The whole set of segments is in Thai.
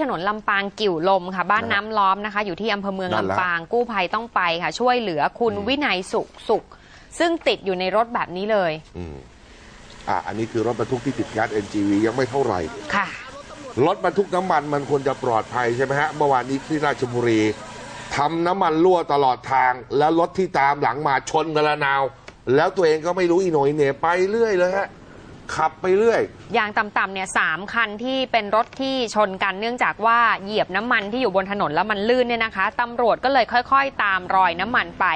ถนนลำปางกิ่วลมค่ะ บ้านนะฮะน้ำล้อมนะคะ อยู่ที่อำเภอเมืองนั่นแหละลำปางกู้ภัยต้องไปค่ะ ช่วยเหลือคุณอืมวินัยสุขสุข ซึ่งติดอยู่ในรถแบบนี้เลยอืมอะอันนี้คือรถบรรทุกที่ติดแก๊ส NGV ยังไม่เท่าไหร่ค่ะ รถบรรทุกน้ำมันมันควรจะปลอดภัยใช่ไหมฮะ เมื่อวานนี้ที่ราชบุรีทำน้ำมันรั่วตลอดทาง แล้วรถที่ตามหลังมาชนกันละนาว แล้วตัวเองก็ไม่รู้อีโหนยเหน่ไปเรื่อยเลยฮะ ขับไปเรื่อย อย่างต่ำๆเนี่ยสามคันที่เป็นรถที่ชนกันเนื่องจากว่าเหยียบน้ำมันที่อยู่บนถนนแล้วมันลื่นเนี่ยนะคะตำรวจก็เลยค่อย ๆ ตามรอยน้ำมันไป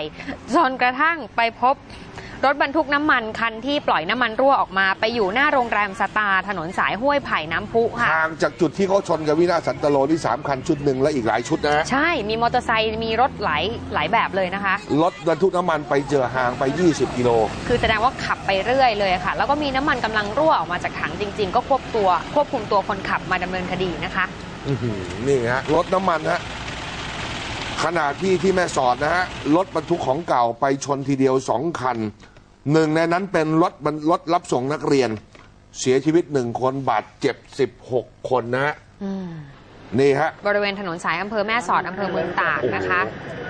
จนกระทั่งไปพบ รถบรรทุกน้ำมันคันที่ปล่อยน้ำมันรั่วออกมา ไปอยู่หน้าโรงแรมสตาร์ถนนสายห้วยไผ่น้ำพุค่ะ ห่างจากจุดที่เขาชนกับวินาศสันตโลที่สามคันชุดหนึ่งและอีกหลายชุดนะฮะใช่มีมอเตอร์ไซค์มีรถหลายหลายแบบเลยนะคะ รถบรรทุกน้ำมันไปเจอห่างไป 20 กิโล คือแสดงว่าขับไปเรื่อยเลยค่ะ แล้วก็มีน้ำมันกำลังรั่วออกมาจากถังจริง ๆ ก็ควบตัวควบคุมตัวคนขับมาดำเนินคดีนะคะ อื้อหือนี่ฮะรถน้ำมันฮะขณะที่ที่แม่สอดนะฮะรถบรรทุกของเก่าไปชนทีเดียวสองคัน หนึ่งในนั้นเป็นรถบรรรถรับส่งนักเรียน เสียชีวิตหนึ่งคนบาดเจ็บสิบหกคนนะฮะนี่ฮะ บริเวณถนนสายอำเภอแม่สอดอำเภอเมืองตากนะคะโอ้โห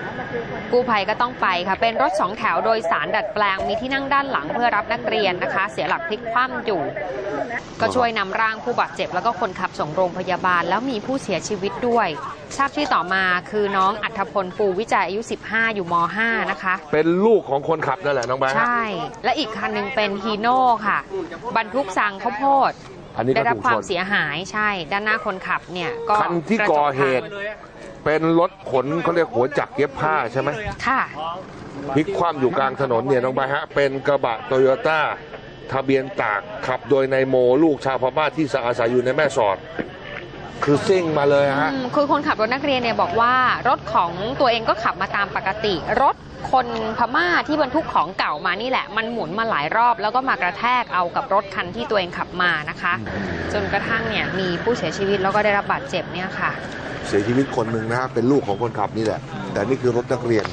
กู้ภัยก็ต้องไปค่ะ เป็นรถสองแถวโดยสารดัดแปลงมีที่นั่งด้านหลังเพื่อรับนักเรียนนะคะ เสียหลักพลิกคว่ำอยู่ ก็ช่วยนำร่างผู้บาดเจ็บ แล้วก็คนขับส่งโรงพยาบาล แล้วมีผู้เสียชีวิตด้วย ทราบชื่อต่อมาคือน้องอัธพลปูวิจัยอายุ 15 อยู่ม .5 นะคะ เป็นลูกของคนขับนั่นแหละน้องแบงค์ใช่ และอีกคันหนึ่งเป็นฮีโน่ค่ะ บรรทุกสังข้าวโพด อันนี้ก็ได้รับถูกความชนเสียหายใช่ ด้านหน้าคนขับเนี่ยก็คันที่ระจก่อเหพัตุงเป็นรถขนเขาเรียกหัวจักรเย็บผ้าใช่ไหมค่ะ พลิกคว่ำอยู่กลางถนนเนี่ยน้องใบร์ทฮะ เป็นกระบะโตโยต้าทะเบียนตากขับโดยนายโมลูกชาวพม่าที่อาศัยอยู่ในแม่สอด คือซิ่งมาเลยฮะ อืมคือคนขับรถนักเรียนเนี่ยบอกว่ารถของตัวเองก็ขับมาตามปกติ รถคนพม่าที่บรรทุกของเก่ามานี่แหละ มันหมุนมาหลายรอบ แล้วก็มากระแทกเอากับรถคันที่ตัวเองขับมานะคะ จนกระทั่งเนี่ยมีผู้เสียชีวิตแล้วก็ได้รับบาดเจ็บเนี่ยค่ะ เสียชีวิตคนหนึ่งนะฮะเป็นลูกของคนขับนี่แหละ แต่นี่คือรถนักเรียน